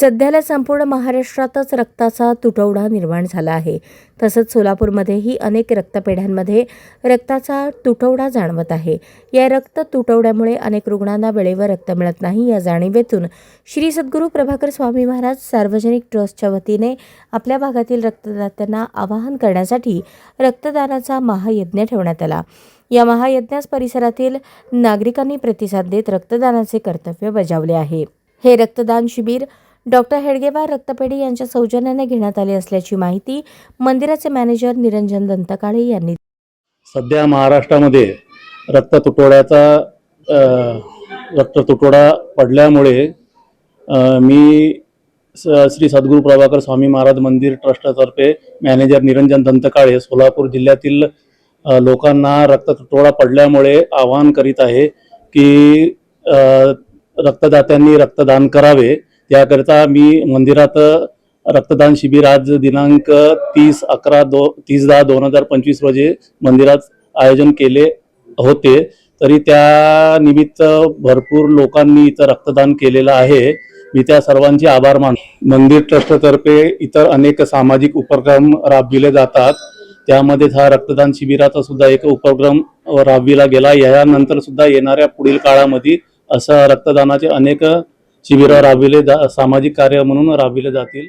सध्याला संपूर्ण महाराष्ट्रातच रक्ताचा तुटवडा निर्माण झाला आहे. तसंच सोलापूरमध्येही अनेक रक्तपेढ्यांमध्ये रक्ताचा तुटवडा जाणवत आहे. या रक्त तुटवड्यामुळे अनेक रुग्णांना वेळेवर रक्त मिळत नाही या जाणीवेतून श्री सद्गुरू प्रभाकर स्वामी महाराज सार्वजनिक ट्रस्टच्या वतीने आपल्या भागातील रक्तदात्यांना आवाहन करण्यासाठी रक्तदानाचा महायज्ञ ठेवण्यात आला. या महायज्ञास परिसरातील नागरिकांनी प्रतिसाद देत रक्तदानाचे कर्तव्य बजावले आहे. हे रक्तदान शिबिर डॉक्टर हेडगेवार रक्तपेढी यांच्या सौजन्याने घेण्यात आली असल्याची माहिती मंदिराचे मॅनेजर निरंजन दंतकाळे यांनी सध्या महाराष्ट्रामध्ये रक्त तुटवड्याचा रक्त तुटवडा पडल्यामुळे मी स- श्री सद्गुरू प्रभाकर स्वामी महाराज मंदिर ट्रस्टतर्फे मॅनेजर निरंजन दंतकाळे सोलापूर जिल्ह्यातील लोकांना रक्त तुटवडा पडल्यामुळे आवाहन करीत आहे की रक्तदात्यांनी रक्तदान करावे. त्याकरिता मी मंदिरात रक्तदान शिबिर आज दिनांक तीस अकरा दो तीस दहा दोन हजार पंचवीस रोजी मंदिरात आयोजन केले होते. तरी त्या निमित्त भरपूर लोकांनी इथं रक्तदान केलेलं आहे. मी त्या सर्वांचे आभार मान मंदिर ट्रस्टतर्फे इतर अनेक सामाजिक उपक्रम राबविले जातात. त्यामध्ये हा रक्तदान शिबिराचा सुद्धा एक उपक्रम राबविला गेला. यानंतर सुद्धा येणाऱ्या पुढील काळामध्ये असं रक्तदानाचे अनेक शिबिरं राबविले जा सामाजिक कार्य म्हणून राबविले जातील.